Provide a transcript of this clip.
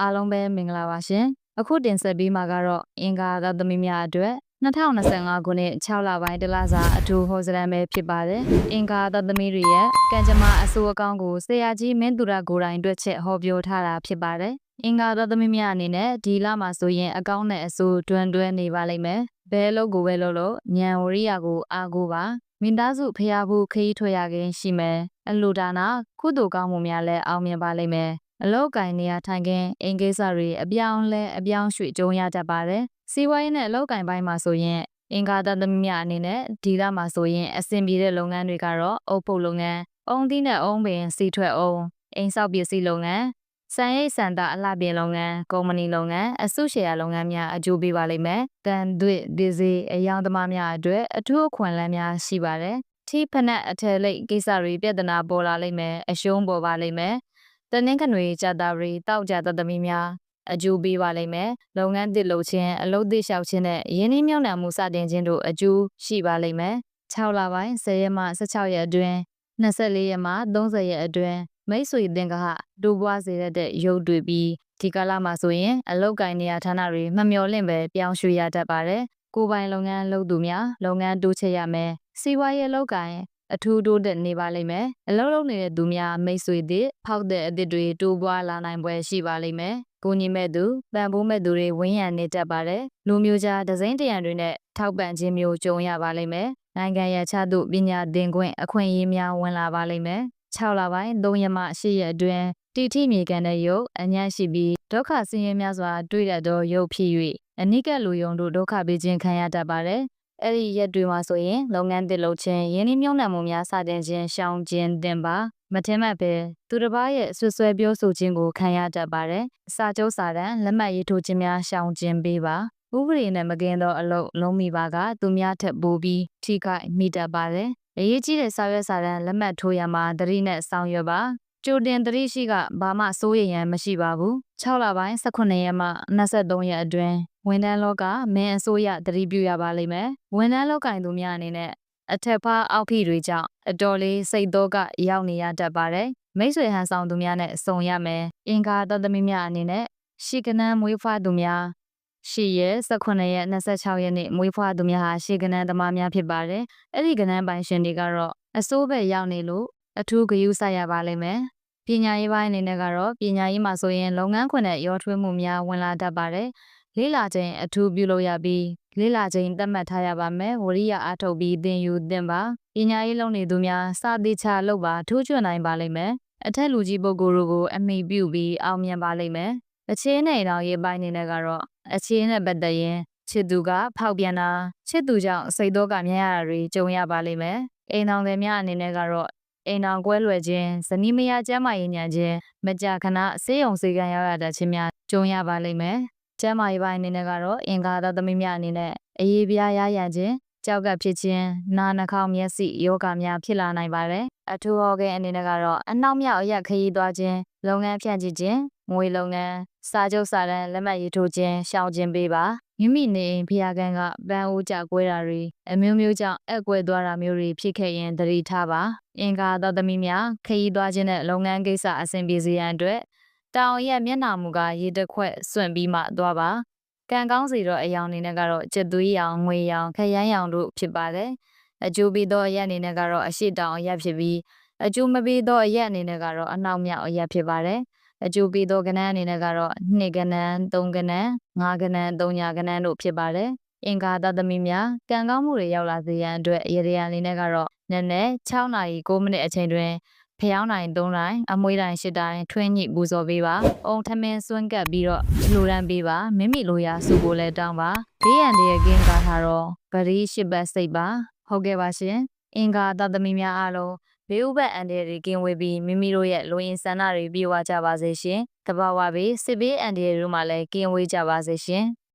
အားလုံးပဲမင်္ဂလာပါရှင်အခုတင်ဆက်ပေးမှာကတော့အင်္ဂါသားသမီးများအတွက်2025ခုနှစ်6လပိုင်းတလစာအထူးဟောစရမ်းပဲဖြစ်ပါတယ်။အင်္ဂါသားသမီးတွေရဲ့ကံကြမ္မာအဆိုးအကောင်းကိုဆရာကြီးမင်းသူရကိုယ်တိုင်တွေ့ချက်ဟောပြောထားတာဖြစ်ပါတယ်။အင်္ဂါသားသမီးများအနေနဲ့ဒီလမှာဆိုရင်အကောင်းနဲ့အဆိုးတွန်းတွဲနေပါလိမ့်မယ်။ဘဲလို့ကိုပဲလို့လို့ညံဝရိယကိုအားကိုပါ။မိသားစုဖျားဖို့ခရီးထွက်ရခြင်းရှိမယ်။အလူဒါနာကုသိုလ်ကောင်းမှုများလည်းအောင်မြင်ပါလိမ့်မယ်။ အလောက်ကင်နေရထိုင်ခြင်းအင်္ဂိစ္စတွေအပြောင်းလဲအပြောင်းရွှေ့ကြုံရတတ်ပါတယ်။စီးပွားရေးနဲ့အလောက်ကင်ပိုင်းမှာဆိုရင်အင်္ဂါသတ္တမများအနေနဲ့ဒီလမှာဆိုရင်အဆင်ပြေတဲ့လုပ်ငန်းတွေကတော့အုပ်ဖို့လုပ်ငန်း၊အုံသီးနဲ့အုံပင်စီထွက်အောင်အိမ်ဆောက်ပစ္စည်းလုပ်ငန်း၊စံရိတ်စံတာအလှပြင်လုပ်ငန်း၊ကုမ္ပဏီလုပ်ငန်း၊အစုရှယ်ယာလုပ်ငန်းများအကျိုးပေးပါလိမ့်မယ်။တန်သွစ်ဒီဇီအယောင်သမားများအတွက်အထူးအခွင့်အလမ်းများရှိပါတယ်။ထိဖနက်အထယ်လိပ်ကိစ္စတွေပြဿနာပေါ်လာလိမ့်မယ်အရှုံးပေါ်ပါလိမ့်မယ်။ တနင်္ဂနွေကြတာရီတောက်ကြတသမီများအကျိုးပေးပါလိမ့်မယ်။လုပ်ငန်းတစ်လုပ်ခြင်းအလုပ်တစ်လျှောက်ခြင်းနဲ့ရင်းနှီးမြှုပ်နှံမှုစတင်ခြင်းတို့အကျိုးရှိပါလိမ့်မယ်။6လပိုင်း10ရက်မှ16ရက်အတွင်း24ရက်မှ30ရက်အတွင်းမိတ်ဆွေတင်ကဟဒူပွားစေတဲ့ရုပ်တွေပြီးဒီကာလမှာဆိုရင်အလုတ်ကင်နေရဌာနတွေမမျော်လင့်ပဲပြောင်းရွှေ့ရတတ်ပါတယ်။ကိုယ်ပိုင်လုပ်ငန်းလုပ်သူများလုပ်ငန်းတိုးချဲ့ရမယ်။စီးပွားရေးလုပ်ကင် အထူးတိုးတက်နေပါလိမ့်မယ်။အလုပ်လုပ်နေတဲ့သူများမိတ်ဆွေတွေဖောက်တဲ့အသစ်တွေတိုးပွားလာနိုင်ပွဲရှိပါလိမ့်မယ်။ကိုညီမဲ့သူပံပိုးမဲ့သူတွေဝင်းရံနေတတ်ပါတယ်။လူမျိုးခြားဒဇိမ့်တရံတွေနဲ့ထောက်ပံ့ခြင်းမျိုးကြုံရပါလိမ့်မယ်။နိုင်ငံရခြားသို့ပညာသင်ခွင့်အခွင့်အရေးများဝင်လာပါလိမ့်မယ်။6လပိုင်း3ရက်မှ8ရက်အတွင်းတီထိမြေကန်တဲ့ရုပ်အညံ့ရှိပြီးဒုက္ခဆင်းရဲများစွာတွေ့ရသောရုပ်ဖြစ်၍အနိကလူယုံတို့ဒုက္ခပေးခြင်းခံရတတ်ပါတယ်။ အဲ့ဒီရက်တွေမှာဆိုရင်လုပ်ငန်းတစ်လုပ်ခြင်းရင်းနှီးမြှုပ်နှံမှုများစတင်ခြင်းရှောင်ခြင်းတင်ပါမထင်မှတ်ပဲသူတစ်ပါးရဲ့ဆွဆွဲပြောဆိုခြင်းကိုခံရတတ်ပါတယ်။စာချုပ်စာတမ်းလက်မှတ်ရေးထိုးခြင်းများရှောင်ခြင်းပေးပါဥပဒေနဲ့မကင်းသောအလုပ်လုံးမိပါကသူများထက်ပိုပြီးထိခိုက်မိတတ်ပါတယ်။အရေးကြီးတဲ့စာရွက်စာတမ်းလက်မှတ်ထိုးရမှာတတိနဲ့ဆောင်ရွက်ပါ ကြိုတင်တတိရှိကဘာမှစိုးရိမ်ရန်မရှိပါဘူး6လပိုင်း18ရက်မှ23ရက်အတွင်းဝန်ထမ်းလောကမင်းအစိုးရတတိပြုရပါလိမ့်မယ်ဝန်ထမ်းလောကင်သူများအနေနဲ့အထက်ဖားအောက်ဖိတွေကြောင့်အတော်လေးစိတ်တော့ကရောက်နေရတတ်ပါတယ်မိတ်ဆွေဟန်ဆောင်သူများနဲ့စုံရမယ်အင်္ဂါသတ္တမိများအနေနဲ့ရှီကနန်းမွေးဖွားသူများရှီရက်18ရက်26ရက်နေ့မွေးဖွားသူများဟာရှီကနန်းသမားများဖြစ်ပါတယ်အဲ့ဒီကနန်းပိုင်ရှင်တွေကတော့အစိုးဘက်ရောက်နေလို့အထူးဂရုစိုက်ရပါလိမ့်မယ် ပညာရေးပိုင်းအနေနဲ့ကတော့ပညာရေးမှာဆိုရင်လုပ်ငန်းခွင်နဲ့ရောထွေးမှုများဝင်လာတတ်ပါတယ်လေးလာခြင်းအထူးပြုလုပ်ရပြီးလေးလာခြင်းသတ်မှတ်ထားရပါမယ်ဝရိယအားထုတ်ပြီးသင်ယူသင်ပါပညာရေးလုပ်နေသူများစာတိချလုပ်ပါထိုးချွတ်နိုင်ပါလိမ့်မယ်အထက်လူကြီးပုဂ္ဂိုလ်တို့ကိုအမိပြုပြီးအောင်မြင်ပါလိမ့်မယ်အချင်းနဲ့တောင်ရေးပိုင်းနေနဲ့ကတော့အချင်းနဲ့ပတ်သက်ရင်ချစ်သူကဖောက်ပြန်တာချစ်သူကြောင့်စိတ်တော့ကမြင်ရတာတွေကြုံရပါလိမ့်မယ်အိမ်တော်တွေများအနေနဲ့ကတော့ အိမ်တော်ကွဲလွယ်ခြင်းဇနီးမယားကျမ်းမာရေးညံခြင်းမကြာခဏဆေးရုံဆေးကန်းရောက်ရတဲ့ခြင်းများကြုံရပါလိမ့်မယ်ကျမ်းမာရေးပိုင်းအနေနဲ့ကတော့အင်္ဂါသသမီးများအနေနဲ့အရေးပြားရရခြင်းကြောက်ကဖြစ်ခြင်းနာနှာခေါင်းမျက်စိယောဂများဖြစ်လာနိုင်ပါတယ်အထူးဟောကိန်းအနေနဲ့ကတော့အနောက်မြောက်အရက်ခရီးသွားခြင်းလုပ်ငန်းဖြန့်ချိခြင်းငွေလုပ်ငန်းစာချုပ်စာတမ်းလက်မှတ်ရေးထိုးခြင်းရှောင်ခြင်းပေးပါ မိမိနေအိမ်ဖျားကန်းကပန်းအိုးကြကွဲတာတွေအမျိုးမျိုးကြောင့်အက်ကွဲသွားတာမျိုးတွေဖြစ်ခဲ့ရင်သတိထားပါအင်္ဂါသောသမီးများခရီးသွားခြင်းနဲ့လုပ်ငန်းကိစ္စအဆင်ပြေစေရန်အတွက်တောင်ရက်မျက်နှာမူကရေတခွက်စွန့်ပြီးမှသွားပါကံကောင်းစီတော့အယောင်အနေနဲ့ကတော့ကျက်သွေးရောင်ငွေရောင်ခရမ်းရောင်တို့ဖြစ်ပါတယ်အကျိုးပေးသောအရက်အနေနဲ့ကတော့အရှိတောင်အရက်ဖြစ်ပြီးအကျိုးမပေးသောအရက်အနေနဲ့ကတော့အနောက်မြောက်အရက်ဖြစ်ပါတယ် အကျိုးပေးသောကဏ္ဍအနေနဲ့ကတော့2ကဏ္ဍ3ကဏ္ဍ5ကဏ္ဍ3ညာကဏ္ဍတို့ဖြစ်ပါတယ်အင်္ဂါသသမီများကံကောင်းမှုတွေရောက်လာစေရန်အတွက်ရေရန်လေးနဲ့ကတော့နည်းနည်း6နာရီ9မိနစ်အချိန်တွင်ဖျောင်းတိုင်း3တိုင်းအမွှေးတိုင်း10တိုင်းထွင်းညိပူဇော်ပေးပါ။အုံထမင်းစွန့်ကပ်ပြီးတော့လှူဒန်းပေးပါ။မိမိလိုရာစုကိုလည်းတောင်းပါ။ဘေးရန်တဲ့ကင်းကားထားတော့ဗရီရှစ်ဘတ်စိတ်ပါ။ဟုတ်ကဲ့ပါရှင်။အင်္ဂါသသမီများအားလုံး ဘေးဥပတ်အန်တဲ့တွေကင်းဝေးပြီးမိမိတို့ရဲ့လူရင်းဆန္ဒတွေပြေဝကြပါစေရှင်။တဘာဝဘေးစစ်ဘေးအန်တဲ့တို့မှလည်းကင်းဝေးကြပါစေရှင်။